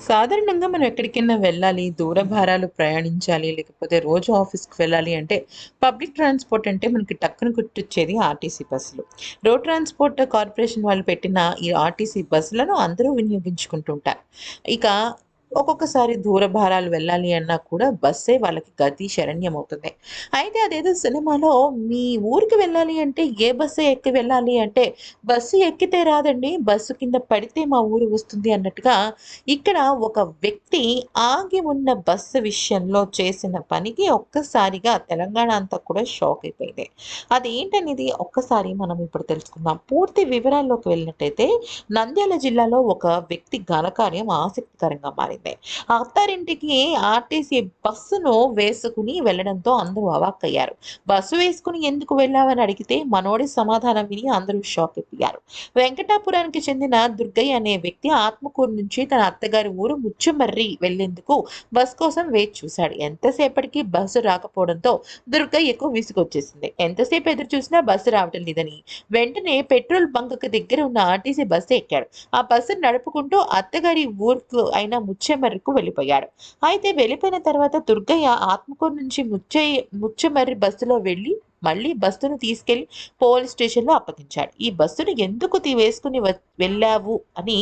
సాధారణంగా మనం ఎక్కడికైనా వెళ్ళాలి, దూర భారాలు ప్రయాణించాలి, లేకపోతే రోజు ఆఫీస్‌కి వెళ్ళాలి అంటే పబ్లిక్ ట్రాన్స్‌పోర్ట్ అంటే మనకి టక్కున గుర్తొచ్చేది ఆర్టీసీ బస్సులు. రోడ్ ట్రాన్స్‌పోర్ట్ కార్పొరేషన్ వాళ్ళు పెట్టిన ఈ ఆర్టీసీ బస్సులను అందరూ వినియోగించుకుంటుంటారు. ఇక ఒక్కొక్కసారి దూరభారాలు వెళ్ళాలి అన్నా కూడా బస్సే వాళ్ళకి గతి శరణ్యమవుతుంది. అయితే అదేదో సినిమాలో మీ ఊరికి వెళ్ళాలి అంటే ఏ బస్సు ఎక్కి వెళ్ళాలి అంటే బస్సు ఎక్కితే రాదండి, బస్సు కింద పడితే మా ఊరు వస్తుంది అన్నట్టుగా ఇక్కడ ఒక వ్యక్తి ఆగి ఉన్న బస్సు విషయంలో చేసిన పనికి ఒక్కసారిగా తెలంగాణ అంతా కూడా షాక్ అయిపోయింది. అదేంటనేది ఒక్కసారి మనం ఇప్పుడు తెలుసుకుందాం. పూర్తి వివరాల్లోకి వెళ్ళినట్టయితే నంద్యాల జిల్లాలో ఒక వ్యక్తి ఘనకార్యం ఆసక్తికరంగా మారింది. అత్తారింటికి ఆర్టీసీ బస్సును వేసుకుని వెళ్ళడంతో అందరూ అవాక్కయ్యారు. బస్సు వేసుకుని ఎందుకు వెళ్ళావని అడిగితే మనోడి సమాధానం విని అందరూ షాక్ అయిపోయారు. వెంకటాపురానికి చెందిన దుర్గయ్య అనే వ్యక్తి ఆత్మకూరు నుంచి తన అత్తగారి ఊరు ముచ్చుమర్రి వెళ్ళేందుకు బస్ కోసం వేచి చూశాడు. ఎంతసేపటికి బస్సు రాకపోవడంతో దుర్గయ్యకు విసుగొచ్చేసింది. ఎంతసేపు ఎదురు చూసినా బస్సు రావటం లేదని వెంటనే పెట్రోల్ బంక్ దగ్గర ఉన్న ఆర్టీసీ బస్సు ఎక్కాడు. ఆ బస్సును నడుపుకుంటూ అత్తగారి ఊరుకు అయిన ముచ్చెమర్రికి వెళ్ళిపోయాడు. అయితే వెళ్ళిపోయిన తర్వాత దుర్గయ్య ఆత్మకూరు నుంచి ముచ్చయ్య ముచ్చెమర్రి బస్సులో వెళ్ళి మళ్ళీ బస్సును తీసుకెళ్ళి పోలీస్ స్టేషన్‌లో అప్పగించాడు. ఈ బస్సును ఎందుకు వేసుకుని వెళ్ళావు అని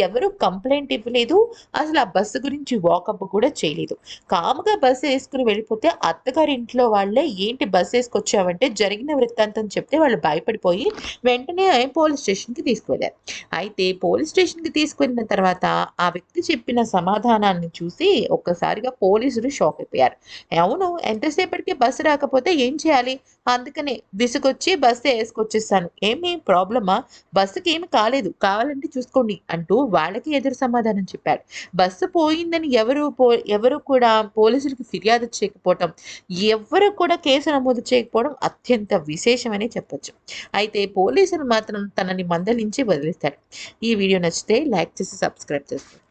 ఎవరు కంప్లైంట్ ఇవ్వలేదు. అసలు ఆ బస్సు గురించి వాకప్ కూడా చేయలేదు. కాముగా బస్సు వేసుకుని వెళ్ళిపోతే అత్తగారి ఇంట్లో వాళ్ళే ఏంటి బస్సు వేసుకొచ్చావంటే జరిగిన వృత్తాంతం చెప్తే వాళ్ళు భయపడిపోయి వెంటనే పోలీస్ స్టేషన్‌కి తీసుకువెళ్ళారు అయితే పోలీస్ స్టేషన్‌కి తీసుకువెళ్ళిన తర్వాత ఆ వ్యక్తి చెప్పిన సమాధానాన్ని చూసి ఒక్కసారిగా పోలీసులు షాక్ అయిపోయారు. అవును ఎంతసేపటికి బస్సు రాకపోతే ఏం చేయాలి? అందుకనే విసుగొచ్చి బస్సు వేసుకొచ్చేస్తాను ఏమి ప్రాబ్లమా? బస్సుకి ఏమి కాలేదు. కావాలంటే చూసుకోండి అంటూ వాళ్ళకి ఎదురు సమాధానం చెప్పాడు. బస్సు పోయిందని ఎవరు పో ఎవరు కూడా పోలీసులకు ఫిర్యాదు చేయకపోవటం, ఎవరు కూడా కేసు నమోదు చేయకపోవడం అత్యంత విశేషమని చెప్పొచ్చు. అయితే పోలీసులు మాత్రం తనని మందలించి వదిలేస్తాడు ఈ వీడియో నచ్చితే లైక్ చేసి సబ్స్క్రైబ్ చేసుకోండి.